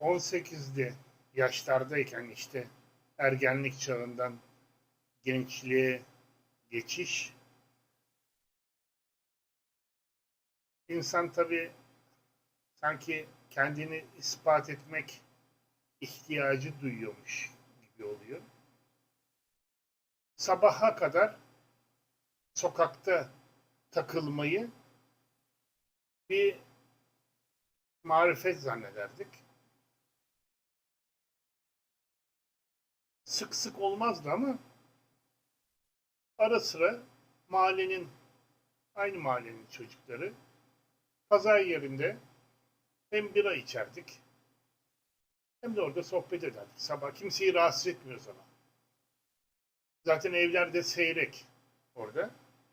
18'li yaşlardayken işte ergenlik çağından gençliğe geçiş insan tabii sanki kendini ispat etmek ihtiyacı duyuyormuş gibi oluyor. Sabaha kadar sokakta takılmayı bir marifet zannederdik. Sık sık olmazdı ama ara sıra mahallenin aynı mahallenin çocukları pazar yerinde hem bira içerdik hem de orada sohbet ederdik. Sabah kimseyi rahatsız etmiyoruz ama. Zaten evlerde seyrek orada.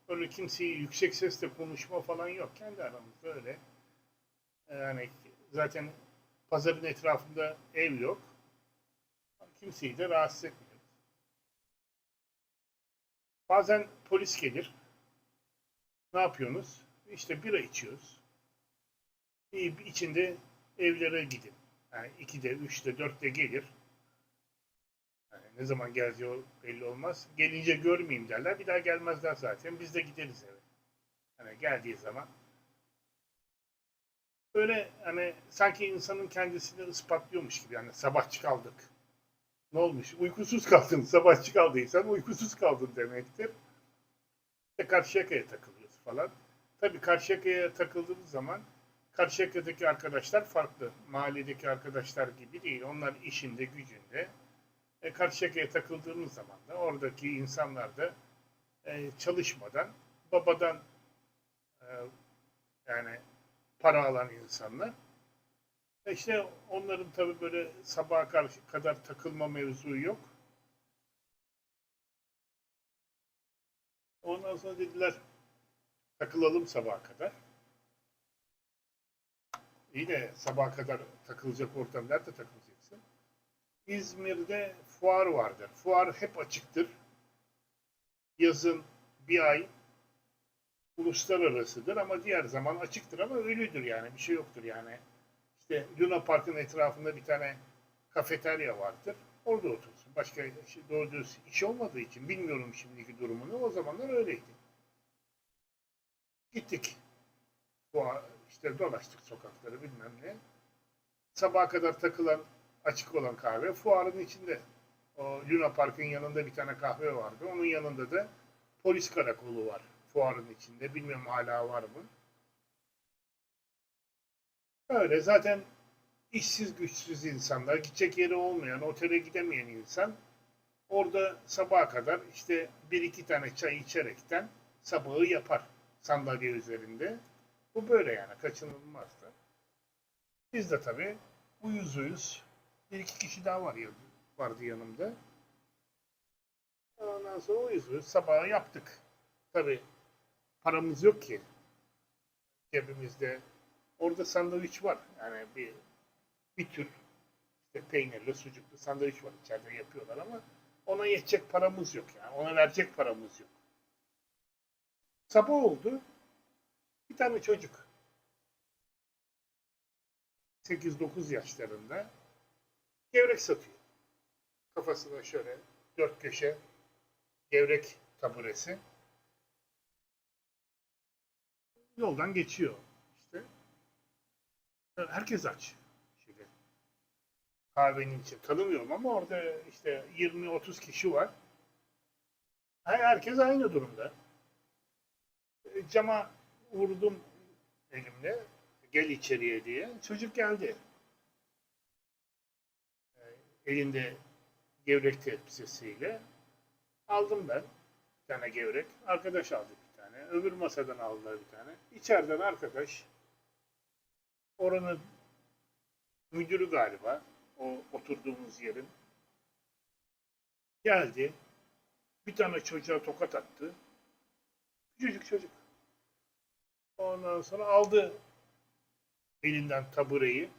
Öyle kimseyi yüksek sesle konuşma falan yok. Kendi aramızda öyle. Yani zaten pazarın etrafında ev yok. Kimseyi de rahatsız etmiyoruz. Bazen polis gelir. Ne yapıyorsunuz? İşte bira içiyoruz. İyi, içinde evlere gidin. Yani 2'de, 3'te, 4'te gelir. Yani ne zaman geleceği belli olmaz. Gelince görmeyeyim derler. Bir daha gelmezler zaten. Biz de gideriz eve. Hani geldiği zaman. Böyle hani sanki insanın kendisini ispatlıyormuş gibi. Yani sabahçı kaldık. Ne olmuş? Uykusuz kaldın. Sabahçı kaldıysan uykusuz kaldın demektir. İşte Karşıyaka'ya takılıyoruz falan. Tabii Karşıyaka'ya takıldığımız zaman Karşıyaka'daki arkadaşlar farklı. Mahalledeki arkadaşlar gibi değil. Onlar işinde, gücünde. E, Karşıyaka'ya takıldığımız zaman da oradaki insanlar da e, çalışmadan, babadan e, yani para alan insanlar. E işte onların tabii böyle sabaha karşı kadar takılma mevzu yok. Ondan sonra dediler takılalım sabaha kadar. İyi de sabaha kadar takılacak ortam nerede takılacaksın? İzmir'de fuar vardır. Fuar hep açıktır. Yazın bir ay uluslararasıdır ama diğer zaman açıktır ama ölüdür yani bir şey yoktur yani. İşte Luna Park'ın etrafında bir tane kafeterya vardır. Orada otursun. Başka şey, doğru dürüst iş olmadığı için bilmiyorum şimdiki durumunu. O zamanlar öyleydi. Gittik. Fuar, işte dolaştık sokakları bilmem ne. Sabaha kadar takılan açık olan kahve fuarın içinde. O Luna Park'ın yanında bir tane kahve vardı. Onun yanında da polis karakolu var fuarın içinde. Bilmiyorum hala var mı. Öyle zaten işsiz güçsüz insanlar, gidecek yeri olmayan, otele gidemeyen insan orada sabaha kadar işte bir iki tane çay içerekten sabahı yapar sandalye üzerinde. Bu böyle yani kaçınılmaz da. Biz de tabii uyuz uyuz bir iki kişi daha var ya, vardı yanımda. Ondan sonra uyuz uyuz sabahı yaptık. Tabii paramız yok ki cebimizde. Orada sandviç var. Yani bir bir tür işte peynirli, sucuklu sandviç var içeride yapıyorlar ama ona yetecek paramız yok yani. Ona verecek paramız yok. Sabah oldu. Bir tane çocuk 8-9 yaşlarında gevrek satıyor. Kafasında şöyle dört köşe gevrek taburesi. Yoldan geçiyor. Herkes aç. Şimdi kahvenin için tanımıyorum ama orada işte 20-30 kişi var. Herkes aynı durumda. E, Cama vurdum elimle. Gel içeriye diye. Çocuk geldi. E, Elinde gevrek tepsisiyle. Aldım ben bir tane gevrek. Arkadaş aldı bir tane. Öbür masadan aldılar bir tane. İçeriden arkadaş oranın müdürü galiba o oturduğumuz yerin geldi. Bir tane çocuğa tokat attı. Küçücük çocuk. Ondan sonra aldı elinden tabureyi,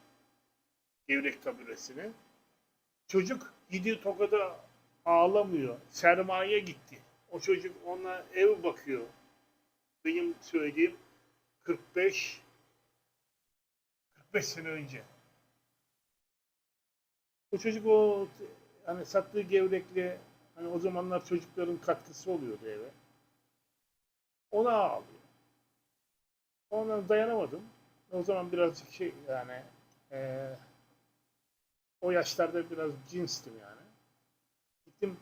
gevrek taburesini. Çocuk gidiyor tokada ağlamıyor. Sermaye gitti. O çocuk ona ev bakıyor. Benim söylediğim 45 45 sene önce. O çocuk o hani sattığı gevrekle hani o zamanlar çocukların katkısı oluyordu eve. Ona ağlıyor. Ona dayanamadım. O zaman birazcık şey yani eee, o yaşlarda biraz cinstim yani. Gittim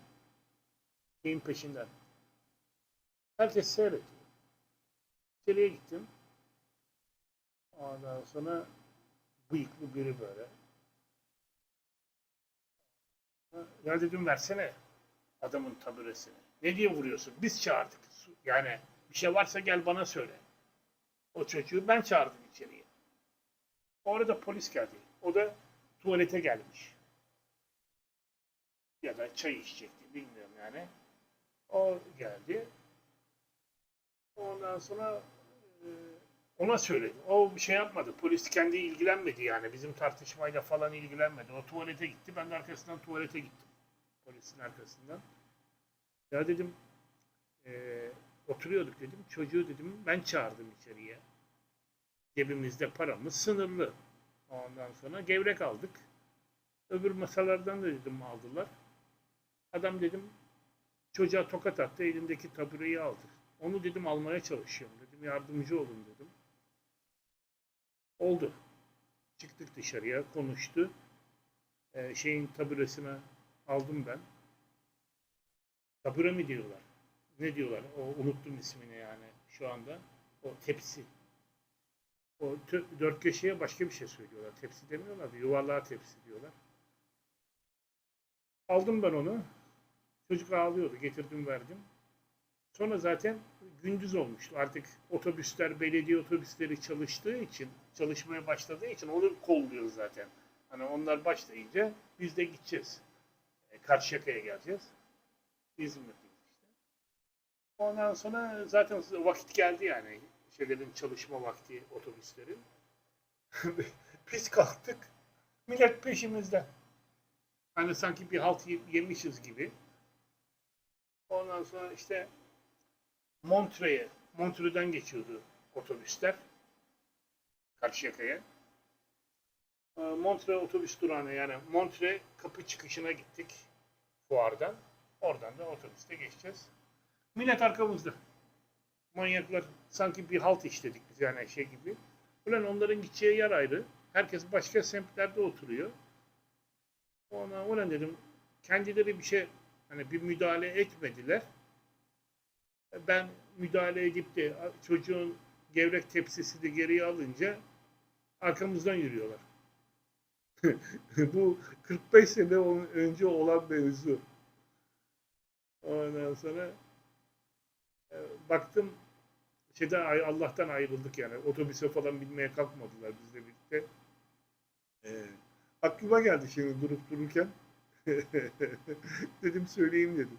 şeyin peşinden. Herkes seyrediyor. İçeriye gittim. Ondan sonra bıyıklı biri böyle. Ya dedim versene adamın taburesini. Ne diye vuruyorsun? Biz çağırdık. Yani bir şey varsa gel bana söyle. O çocuğu ben çağırdım içeriye. Orada polis geldi. O da tuvalete gelmiş. Ya da çay içecekti bilmiyorum yani. O geldi. Ondan sonra e, ona söyledi. O bir şey yapmadı. Polis kendi ilgilenmedi yani. Bizim tartışmayla falan ilgilenmedi. O tuvalete gitti. Ben de arkasından tuvalete gittim. Polisin arkasından. Ya dedim e, oturuyorduk dedim. Çocuğu dedim ben çağırdım içeriye. Cebimizde paramız sınırlı. Ondan sonra gevrek aldık. Öbür masalardan da dedim aldılar. Adam dedim çocuğa tokat attı elindeki tabureyi aldı. Onu dedim almaya çalışıyorum dedim yardımcı olun dedim. Oldu. Çıktık dışarıya konuştu. Ee, şeyin taburesine aldım ben. Tabure mi diyorlar? Ne diyorlar? O unuttum ismini yani şu anda. O tepsi. O dört köşeye başka bir şey söylüyorlar. Tepsi demiyorlar. da Yuvarlığa tepsi diyorlar. Aldım ben onu. Çocuk ağlıyordu. Getirdim verdim. Sonra zaten gündüz olmuştu. Artık otobüsler, belediye otobüsleri çalıştığı için, çalışmaya başladığı için onu kolluyoruz zaten. Hani onlar başlayınca biz de gideceğiz. E, Karşıyaka'ya geleceğiz. İzmir'deyiz işte. Ondan sonra zaten vakit geldi yani. Şeylerin çalışma vakti otobüslerin. biz kalktık. Millet peşimizde. Hani sanki bir halt ye- yemişiz gibi. Ondan sonra işte Montre'ye, Montre'den geçiyordu otobüsler. Karşıyaka'ya. Ee, Montre otobüs durağına yani Montre kapı çıkışına gittik fuardan. Oradan da otobüste geçeceğiz. Millet arkamızda. Manyaklar sanki bir halt işledik biz yani şey gibi. Ulan onların gideceği yer ayrı. Herkes başka semtlerde oturuyor. Ona, ulan dedim kendileri bir şey hani bir müdahale etmediler. Ben müdahale edip de çocuğun gevrek tepsisini geriye alınca arkamızdan yürüyorlar. Bu 45 sene önce olan mevzu. Ondan sonra e, baktım şeyde ay- Allah'tan ayrıldık yani. Otobüse falan binmeye kalkmadılar bizle birlikte. E, aklıma geldi şimdi durup dururken. dedim söyleyeyim dedim.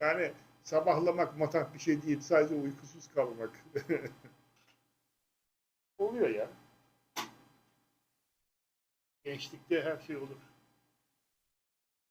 Yani sabahlamak matah bir şey değil. Sadece uykusuz kalmak. Oluyor ya. Gençlikte her şey olur.